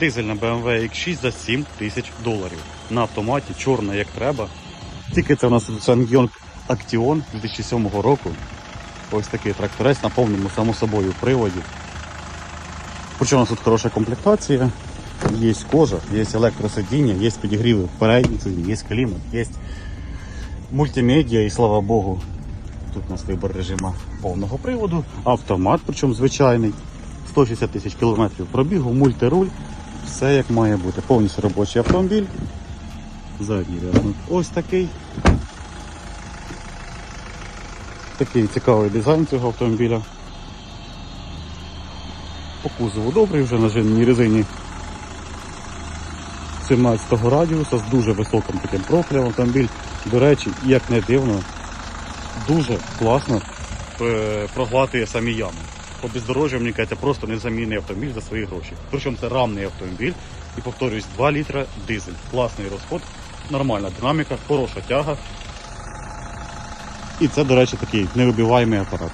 Дизельна BMW X6 за 7 тисяч доларів. На автоматі, чорна як треба. Тільки це у нас Ssangyong Action 2007 року. Ось такий тракторець на повному, само собою, приводі. Причому у нас тут хороша комплектація. Є кожа, є електросидіння, є підігріви передніх сидінь, є клімат, є мультимедіа і слава Богу. Тут у нас вибор режиму повного приводу, автомат, причому звичайний, 160 тисяч кілометрів пробігу, мультируль, все як має бути. Повністю робочий автомобіль. Задній ряд. Ось такий. Такий цікавий дизайн цього автомобіля. По кузову добрий, вже на жирній резині 17-го радіуса з дуже високим таким профілем автомобіль. До речі, як не дивно, дуже класно е, проглатує самі ями. По бездорожжю, мені кажеться, просто незамінний автомобіль за свої гроші. Причому це рамний автомобіль і повторюсь, 2 літра дизель. Класний розход, нормальна динаміка, хороша тяга. І це, до речі, такий невибиваємий апарат.